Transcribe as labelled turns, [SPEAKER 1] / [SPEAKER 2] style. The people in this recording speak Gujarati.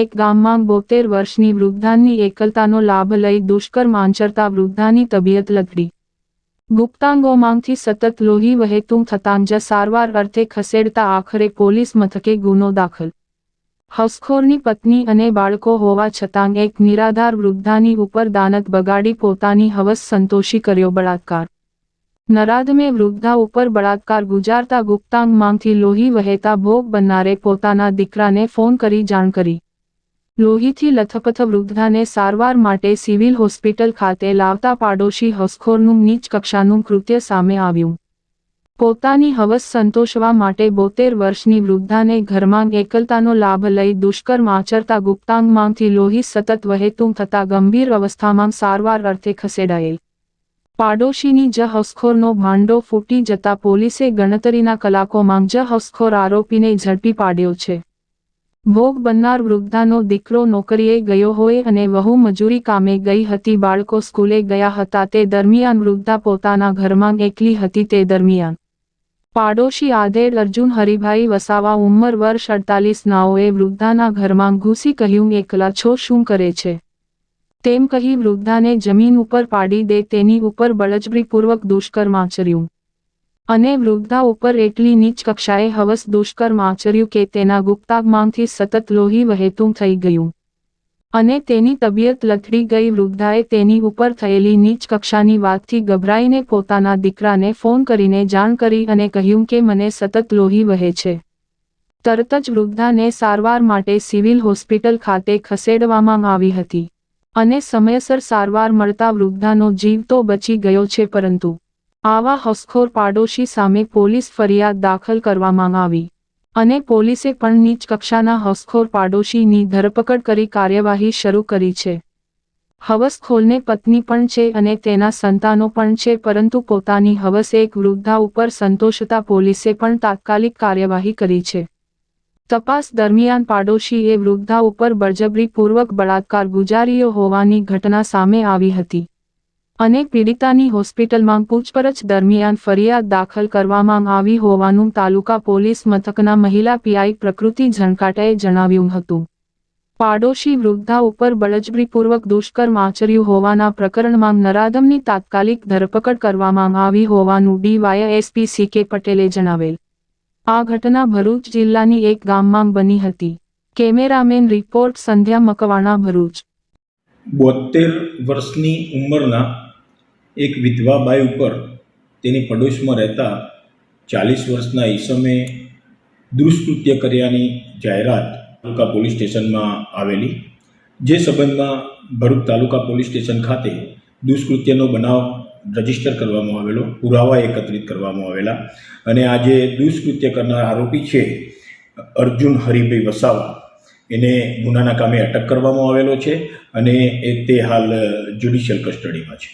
[SPEAKER 1] એક ગામમાં બોતેર વર્ષની વૃદ્ધાની એકલતાનો લાભ લઈ દુષ્કર્મ આંચરતા વૃદ્ધાની તબિયત લથડી. ગુપ્તાંગોમાંથી સતત લોહી વહેતું થતાં જ સારવાર અર્થે ખસેડતા આખરે પોલીસ મથકે ગુનો દાખલ. હસખોરની પત્ની અને બાળકો હોવા છતાં એક નિરાધાર વૃદ્ધાની ઉપર દાનત બગાડી પોતાની હવસ સંતોષી કર્યો બળાત્કાર. નરાધમે વૃદ્ધા ઉપર બળાત્કાર ગુજારતા ગુપ્તાંગમાંથી લોહી વહેતા ભોગ બનનારે પોતાના દીકરાને ફોન કરી જાણ કરી. લોહીથી લથપથ વૃદ્ધાને સારવાર માટે સિવિલ હોસ્પિટલ ખાતે લાવતા પાડોશી હસખોરનું નીચ કક્ષાનું કૃત્ય સામે આવ્યું. પોતાની હવસ સંતોષવા માટે બોતેર વર્ષની વૃદ્ધાને ઘરમાં એકલતાનો લાભ લઈ દુષ્કર્મ આચરતા ગુપ્તાંગમાંથી લોહી સતત વહેતું થતા ગંભીર અવસ્થામાં સારવાર અર્થે ખસેડાયેલ. પાડોશીની જ હસખોરનો ભાંડો ફૂટી જતા પોલીસે ગણતરીના કલાકોમાં જ હસખોર આરોપીને ઝડપી પાડ્યો છે. ભોગ બનનાર વૃદ્ધાનો દીકરો નોકરીએ ગયો હોય અને વહુ મજૂરી કામે ગઈ હતી, બાળકો સ્કૂલે ગયા હતા, તે દરમિયાન વૃદ્ધા પોતાના ઘરમાં એકલી હતી, તે દરમિયાન. પાડોશી આધેડ અર્જુન હરિભાઈ વસાવા ઉંમર વર્ષ અડતાલીસ નાઓએ વૃદ્ધાના ઘરમાં ઘૂસી કહ્યું, એકલા છો, શું કરે છે? તેમ કહી વૃદ્ધાને જમીન ઉપર પાડી દે, તેની ઉપર બળજબરીપૂર્વક દુષ્કર્મ આચર્યું. અને વૃદ્ધા ઉપર એટલી નીચ કક્ષાએ હવસ દુષ્કર્મ આચર્યું કે તેના ગુપ્તાગમાંથી સતત લોહી વહેતું થઈ ગયું. અને તેની તબિયત લથડી ગઈ. વૃદ્ધાએ તેની ઉપર થયેલી નીચ કક્ષાની વાતથી ગભરાઈને પોતાના દીકરાને ફોન કરીને જાણ કરી અને કહ્યું કે મને સતત લોહી વહે છે. તરત જ વૃદ્ધાને સારવાર માટે સિવિલ હોસ્પિટલ ખાતે ખસેડવામાં આવી હતી. અને સમયસર સારવાર મળતા વૃદ્ધાનો જીવ તો બચી ગયો છે પરંતુ આવા હસખોર પાડોશી સામે પોલીસ ફરિયાદ દાખલ કરવામાં આવી. અને પોલીસે પણ નીચ કક્ષાના હસખોર પાડોશીની ધરપકડ કરી કાર્યવાહી શરૂ કરી છે. હવસખોલને પત્ની પણ છે અને તેના સંતાનો પણ છે, પરંતુ પોતાની હવસ એક વૃદ્ધા ઉપર સંતોષતા પોલીસે પણ તાત્કાલિક કાર્યવાહી કરી છે. તપાસ દરમિયાન પાડોશીએ વૃદ્ધા ઉપર બળજબરીપૂર્વક બળાત્કાર ગુજાર્યો હોવાની ઘટના સામે આવી હતી. અને પીડિતાની હોસ્પિટલમાં પૂછપરછ દરમિયાન ફરિયાદ દાખલ કરવામાં આવી હોવાનું તાલુકા પોલીસ મથકના મહિલા પીઆઈ પ્રકૃતિ ઝણકાટાએ જણાવ્યું હતું. પાડોશી વૃદ્ધા ઉપર બળજબરીપૂર્વક દુષ્કર્મ આચર્યું હોવાના પ્રકરણમાં નરાધમની તાત્કાલિક ધરપકડ કરવામાં આવી હોવાનું ડીવાયએસપી સી કે પટેલે જણાવેલ. આ ઘટના ભરૂચ જિલ્લાની એક ગામમાં બની હતી. Cameraman report Sandhya Makwana Bharuch.
[SPEAKER 2] બોતેર વર્ષની ઉંમરના એક વિધવા બાઈ ઉપર તેની પડોશમાં રહેતા ચાલીસ વર્ષના ઈસમે દુષ્કૃત્ય કર્યાની જાહેરાત તાલુકા પોલીસ સ્ટેશનમાં આવેલી, જે સંબંધમાં ભરૂચ તાલુકા પોલીસ સ્ટેશન ખાતે દુષ્કૃત્યનો બનાવ રજિસ્ટર કરવામાં આવેલો, પુરાવા એકત્રિત કરવામાં આવેલા અને આજે દુષ્કૃત્ય કરનાર આરોપી છે, અર્જુન હરિભાઈ વસાવા, એને ગુનાના કામે અટક કરવામાં આવેલો છે અને તે હાલ જ્યુડિશિયલ કસ્ટડીમાં છે.